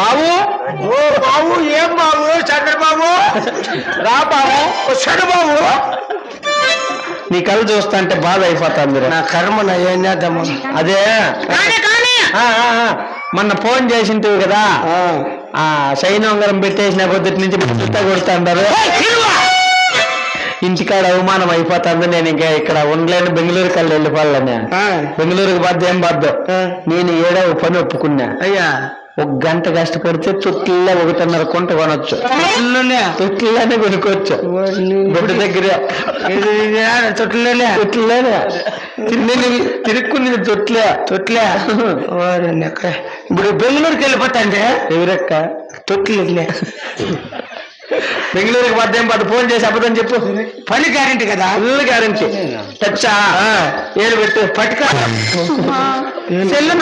బాబు. ఓ బాబు ఏం బాబు? చంద్రబాబు? రా బాబు. వచ్చాడు బాబు. నీ కళ్ళు చూస్తా అంటే బాధ అయిపోతుంది నా కర్మ నా ఏం చేద్దాము అదే ఆ, ఆ, ఆ. మొన్న ఫోన్ చేసింటివి కదా. ఆ. శైన ఉంగరం పెట్టేసిన పొద్దుటి నుంచి ముద్ద కొడుతుంటారు ఇంటికాడ అవమానం అయిపోతుంది. నేను ఇంకా ఇక్కడ ఉండలేను. బెంగళూరు కళ్ళు వెళ్ళిపోవాలని. బెంగళూరుకి బాధ్య ఏం బాధ్య నేను ఏడవ పని ఒప్పుకున్నా. అయ్యా. ఒక గంట కష్టపడితే తొట్టిల్లో ఒకటిన్నర కొంట కొనొచ్చు. తొట్టిల్లోనే కొనుక్కోవచ్చు. గుడ్డ దగ్గర. తొట్టిలోనే తొట్టిలోనే తిన్నది తిరుక్కునేది తొట్లే. తొట్లే? ఇప్పుడు బెంగళూరుకి వెళ్ళిపోతాంటే ఎవరక్క? తొట్లే బెంగళూరుకి పద్దేం పద్దు ఫోన్ చేసి అబద్ధం చెప్పు. పని గ్యారెంటీ కదా. ఫుల్ గ్యారెంటీ టచ్చా ఏలు పెట్టు. పట్టుక.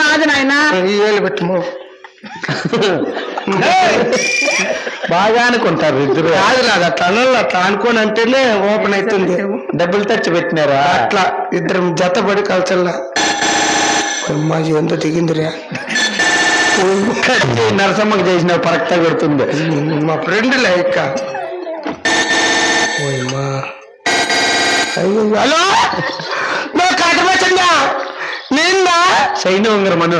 నాది నాయన. ఏలు పెట్టు. బాగా అనుకుంటారు ఇద్దరు. కాదు రాదు అట్లా అనాలి, అట్లా అనుకోని అంటేనే ఓపెన్ అవుతుంది. డబ్బులు తెచ్చి పెట్టినారా? అట్లా. ఇద్దరం జతపడి కలిసల్లా అమ్మా ఎంత దిగిందిరా నరసమ్మకి చేసిన పరక్త కొడుతుంది. మా ఫ్రెండ్ లేక హలో? నా కాటమచ్చంగా నిన్న సైన ఉంగరం అను.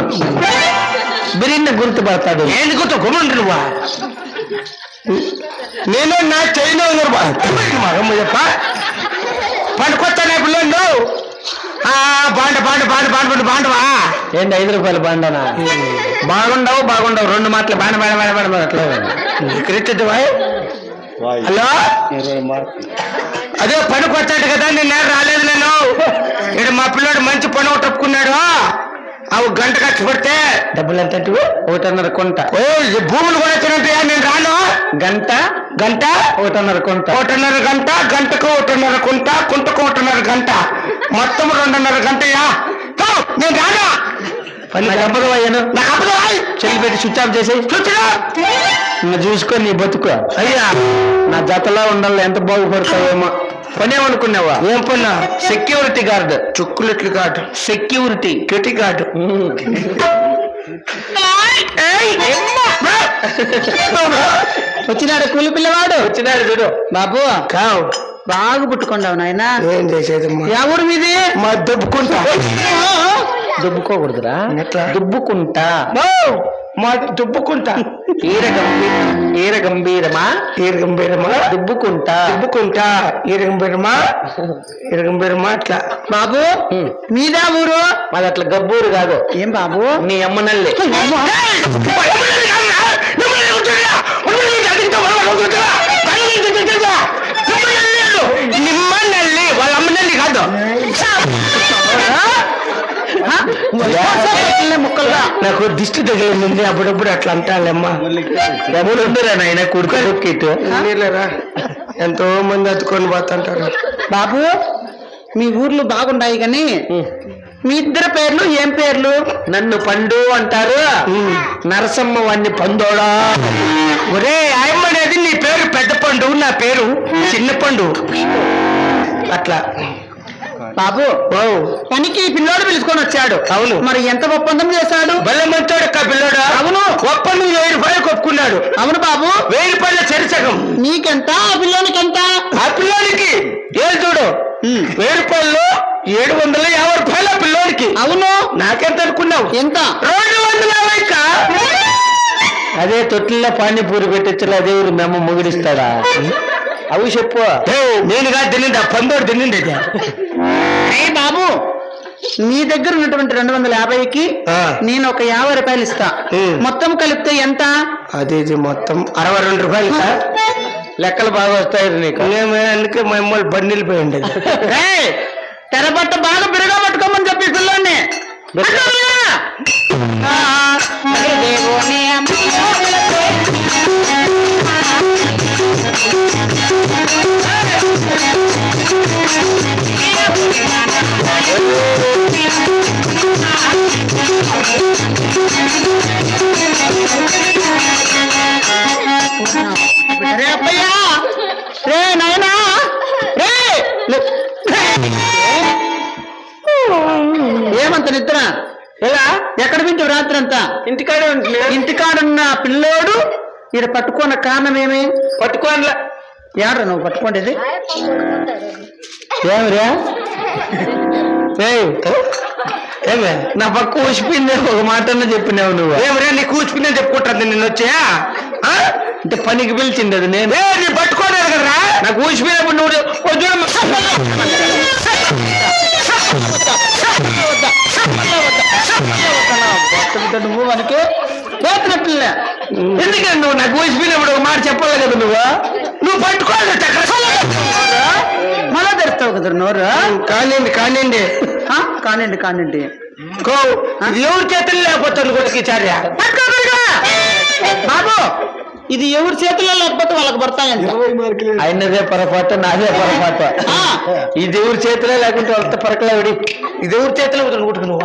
బిరిన్న గుర్తుపడతాడు ఏంది గుర్తు? గుమ్మండి నువ్వా? నేను నా చైన ఉంగరం మగమ్మ చెప్ప? బాండ బాండ బాండ బాండ బాండవా? ఏంటి ఐదు రూపాయలు బాండనా? బాగుండవు బాగుండవు. రెండు మాటలు బాండ బాండ బాండ బాండ అట్లా. Cricket hello? అదే పనికి వచ్చాడు కదా నేను రాలేదు నేను. ఇక్కడ మా పిల్లోడు మంచి పని ఒకటి ఒప్పుకున్నాడు. అవి గంట ఖర్చు పెడితే డబ్బులు ఎంత ఒకటిన్నర కొంట. ఓ ఈ భూములు కూడా వచ్చినట్టుగా నేను రాను. గంట? గంట? ఒకటిన్నర కొంట. ఒకటిన్నర గంట గంటకు ఒకటిన్నర కుంట కుంటకు ఒకటిన్నర గంట. మొత్తం రెండున్నర గంటయా తో, నేను అయ్యాను నాకు చెల్లి పెట్టి స్విచ్ ఆఫ్ చేసి చూసుకొని నీ బతుకు. అయ్యా. నా జతలో ఉండాలి ఎంత బాగుపడతావేమో. పని ఏమనుకున్నావా ఏం పన్నా? Security guard. చుక్కులెట్లు గార్డ్. సెక్యూరిటీ. కెటి గార్డ్. వచ్చినాడు కూలి పిల్లవాడు. వచ్చినాడు చూడు. బాబు. కావు. బాగా పుట్టుకున్నావు నాయన. ఏం చేసేది ఎవరు మీది? మా దుబ్బుకుంటా. దుబ్బుకోకూడదురా. దుబ్బుకుంటా. మా దుబ్బుకుంటా. ఈర గంభీర ఈర గంభీరమా ఈర గంభీరమా దుబ్బుకుంటా. దుబ్బుకుంటా. ఈర గంభీరమా ఈర గంభీరమా అట్లా. బాబు మీదా ఊరు? మాది అట్లా గబ్బూరు కాదు. ఏం బాబు? నీ అమ్మనల్లి వాళ్ళ అమ్మనల్లి కాదు ముక్కలుగా నాకు దిష్టి తగిలింది అప్పుడప్పుడు అట్లా అంటాలేమ్మా డబ్బులు ఉండరా నాయన? కుడుకు ఎంతో మంది అతుకొని పోతుంటారు. బాబు మీ ఊర్లు బాగున్నాయి కానీ మీ ఇద్దరు పేర్లు ఏం పేర్లు? నన్ను పండు అంటారు. నరసమ్మ వాణ్ణి పందోడా. ఒరే ఆయమ్మ అనేది నీ పేరు పెద్ద పండు నా పేరు చిన్న పండు. అట్లా. బాబు. పనికి పిల్లోడు పిలుచుకొని వచ్చాడు. అవును. మరి ఎంత ఒప్పందం చేశాడు? బెల్లమంతాడు కా పిల్లోడా? అవును. ఒప్పందం వెయ్యి రూపాయలు కొప్పుకున్నాడు. అవును బాబు. వెయ్యి రూపాయల చెరిసగం నీకెంత? ఆ పిల్లోనికి ఎంత ఆ పిల్లోనికి? ఏం చూడు. వెయ్యి రూపాయలు ఏడు వందల యాభై రూపాయలు ఆ పిల్లోనికి. అవును. నాకెంత అనుకున్నావు? ఎంత? రెండు వందల యాభై? అదే తొట్టిలో పానీపూరి పెట్టించలే అదే ఊరు మేము ముగిడిస్తాడా? అవి చెప్పు. నేను కాదు తినింది పందోడు తినింది ఏ బాబు? నీ దగ్గర ఉన్నటువంటి రెండు వందల యాభైకి. నేను ఒక యాభై రూపాయలు ఇస్తా. మొత్తం కలిపితే ఎంత? అది ఇది మొత్తం అరవై రెండు రూపాయలు లెక్కలు బాగా వస్తాయి నీకు. అందుకే మా అమ్మ బండిలు పోయి ఉండేది ఏయ్, తెరబట్ట బాగా బిరగా పట్టుకోమని చెప్పి పిల్లోని అంతా ఇంటికాడే ఉంటుంది ఇంటికాడున్న పిల్లోడు ఈడ పట్టుకున్న కారణం ఏమి? పట్టుకోనిలా. ఏడ్రా నువ్వు పట్టుకోండి ఏమిరా? ఏమే నా పక్క ఊసిపోయింది ఒక మాట చెప్పినావు నువ్వు. ఏమరా నీకు ఊసిపోయిందని చెప్పుకుంటాను నిన్ను వచ్చా? ఆ? అంటే పనికి పిలిచింది అది నేను. నీ పట్టుకోలేదు కదరా? నాకు ఊసిపోయినప్పుడు నువ్వు నువ్వు మనకి పోతున్న పిల్ల ఎందుకంటే నువ్వు? నాకు ఊసిపోయినప్పుడు ఒక మాట చెప్పాలి కదా నువ్వు? నువ్వు పట్టుకోలేదు మళ్ళా తెరుస్తావు కదా నోరు? కానివ్వండి కానివ్వండి. ఆ? కానివ్వండి కానివ్వండి. గో ఇది ఎవరి చేతులు లేకపోతే చార్య? బాబు ఇది ఎవరి చేతిలో లేకపోతే వాళ్ళకి పడతాయంట. అయినదే పొరపాటు నాదే పొరపాటు. ఆ. ఇది ఎవరి చేతిలో లేకుంటే వాళ్ళతో పరకలేవిడి ఇది ఎవరి చేతిలో కొట్టుకు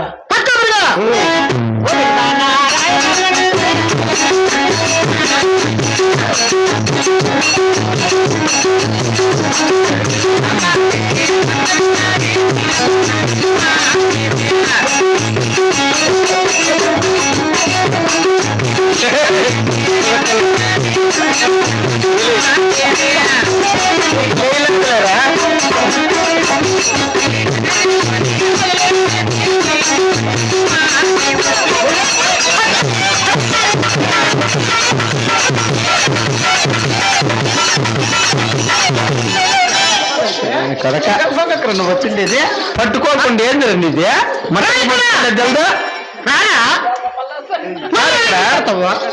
నువ్వు వచ్చిండేది పట్టుకోకుండా ఏంది ఇది జల్దా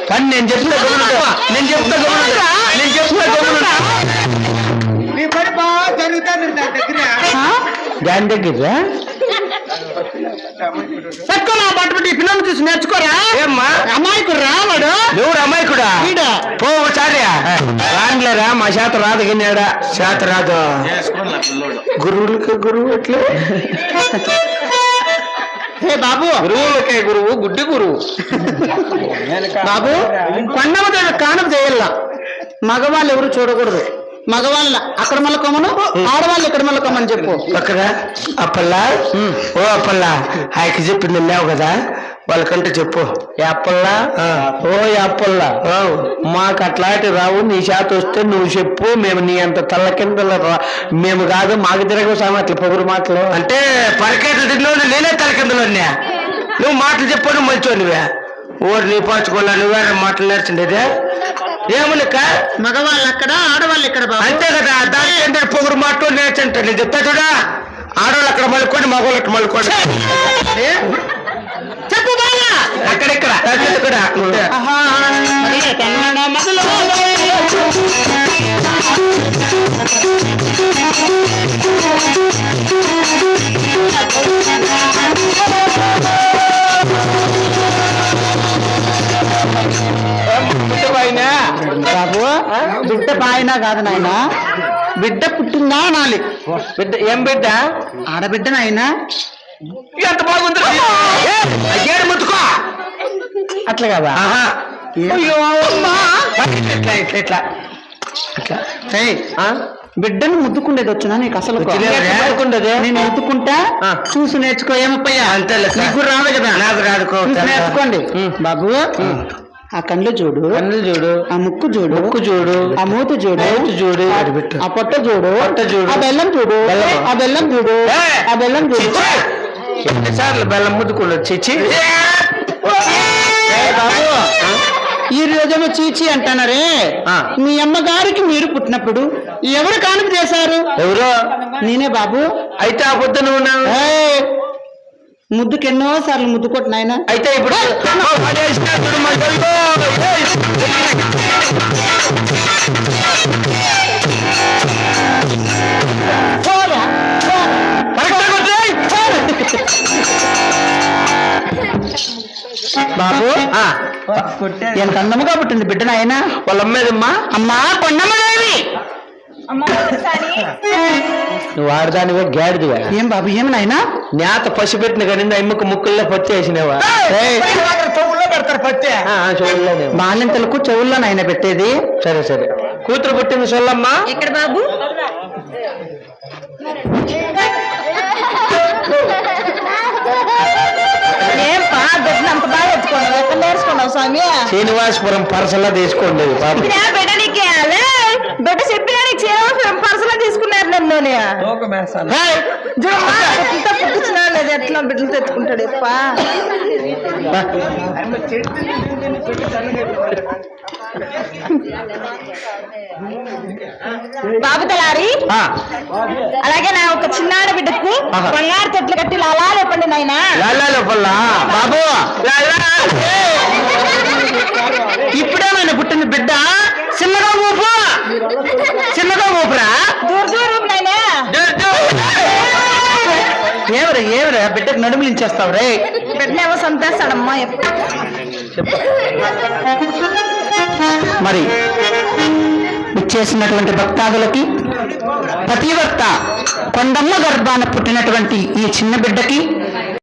కానీ నేను చెప్తా గమనించు. నేను చెప్తా గమనించు. నేను చెప్తా గమనించు. దాని దగ్గర? బట్ట పెట్టి పిల్లలు చూసి నేర్చుకోరా? ఏమ్మా? అమాయకుడు రావాడు ఎవరు అమ్మాయికుడా ఈడ. పో ఒకసారి. రానిలేరా మా శాత రాదు గిన్నాడా శాత రాదు. గురువులకి గురువు ఎట్లే? హే బాబు? గురువులకే గురువు గుడ్డి గురువు. బాబు కొండమ కానపు చేయాల? మగవాళ్ళు ఎవరు చూడకూడదు. మగవాళ్ళ అక్కడ మళ్ళకమ్మను ఆడవాళ్ళు ఇక్కడ మళ్ళకమ్మని చెప్పు. అక్కడ అప్పల్లా? ఓ అప్పల్లా ఆయనకి చెప్పింది విన్నావు కదా? వాళ్ళకంటే చెప్పు. అప్పల్లా? ఓ అప్పల్లా? మాకు అట్లాంటి రావు నీ చేత వస్తే నువ్వు చెప్పు మేము నీ అంత తల్ల కిందల రా- మేము కాదు మాకు తిరగవు సామె అట్లా పొగురు మాటలు. అంటే పరికేట్లు తిన్నావు నేనే తల కిందలో. నువ్వు మాటలు చెప్పాను మంచో నువ్వే ఓరు నీ పాచుకోలే నువ్వే మాటలు నేర్చుండేదే? ఏమునక్క మగవాళ్ళు అక్కడ ఆడవాళ్ళు ఇక్కడ అంతే కదా దానికి ఏంటంటే పొగురు మాట నేర్చుంటా నేను చెప్తా చూడా. ఆడవాళ్ళు అక్కడ మలుకోండి మగవాళ్ళు అక్కడ మలుకోండి చెప్పు బాగా అక్కడెక్కడ అక్కడ కన్నడ మొదలు బిడ్డ పాయినా కాదు నాయన. బిడ్డ పుట్టిందా అనాలి. బిడ్డ ఏం బిడ్డ? ఆడబిడ్డ నాయన ఎంత బాగుంది? ఏడు ముట్టుకో అట్లా కదా? అయ్యో అమ్మా. ఇట్లా ఇట్లా ఇట్లా ఇట్లా. ఏయ్, ఆ? బిడ్డను ముద్దుకుండేది వచ్చినా నీకు అసలు? నేను ముద్దుకుంటా. చూసి నేర్చుకో ఏమప్పయ్యా. నీకు రాదు కదా? నాకు రాదు కో. చూసి నేర్చుకోండి. బాబు ఆ కళ్ళు చూడు. కన్నులు చూడు. ఆ ముక్కు చూడు. ముక్కు చూడు. ఆ మూతి చూడు. మూతి చూడు. ఆ- పొట్ట చూడు. పొట్ట చూడు. ఆ బెల్లం చూడు? ఆ బెల్లం చూడు! ఆ బెల్లం చూడు. ఎన్నిసార్లు బెల్లం ఏ! బాబు? ఈ రోజేమో చీచి అంటున్నారే. ఆ. మీ అమ్మగారికి మీరు పుట్టినప్పుడు ఎవరు కానుక చేశారు? ఎవరో? నేనే బాబు. అయితే ఆ పొద్దు నువ్వు ఉన్నావు. ఏయ్, ముద్దుకి ఎన్నో సార్లు ముద్దు కొట్టిన ఆయన? అయితే ఇప్పుడు. బాబు ఎంత అందముగా పుట్టింది బిడ్డ నాయన? వాళ్ళ అమ్మేదమ్మా అమ్మా కొండమ్మదేవి నువ్వు ఆడదానివే గాడిదివే. ఏం బాబు ఏం నాయనా? నేత పసి పెట్టిన కానీ అమ్మకు ముక్కుల్లో పత్తి వేసినావా? పెడతారు ఆ, ఆ, చూడలేను బాలింతలకు చెవుల్లో నాయన పెట్టేది. సరే సరే. కూతురు పుట్టింది సొల్లమ్మా? ఎక్కడ బాబు? నేర్చుకున్నావు స్వామి? శ్రీనివాసపురం పరసలా తీసుకోండి పాప నా బిడ్డ నీకు ఇయ్యాలి? బిడ్డ చెప్పినా నీకు చేయవలసిన పర్సలో తీసుకున్నారు నన్ను ఏయ్! ఇంత పుట్టించినా లేదు ఎట్లా బిడ్డలు తెచ్చుకుంటాడు? ఎప్ప బాబు తలారి ఆ, అలాగే నా ఒక చిన్నాడు బిడ్డకు. బంగారు చెట్లు కట్టి అలా లేపండి నాయనా. బాబు. లాలా. ఏయ్! ఇప్పుడేమైనా పుట్టింది బిడ్డ. చిన్నగా ఊపు. చిన్నగా ఏమరా బిడ్డకు నడుములించేస్తావు రే బిడ్డను ఏమో సంపేస్తాడమ్మా ఎప్పుడు? మరి ఇచ్చేసినటువంటి భక్తాదులకి ప్రతిభక్త కొండమ్మ గర్భాన పుట్టినటువంటి ఈ చిన్న బిడ్డకి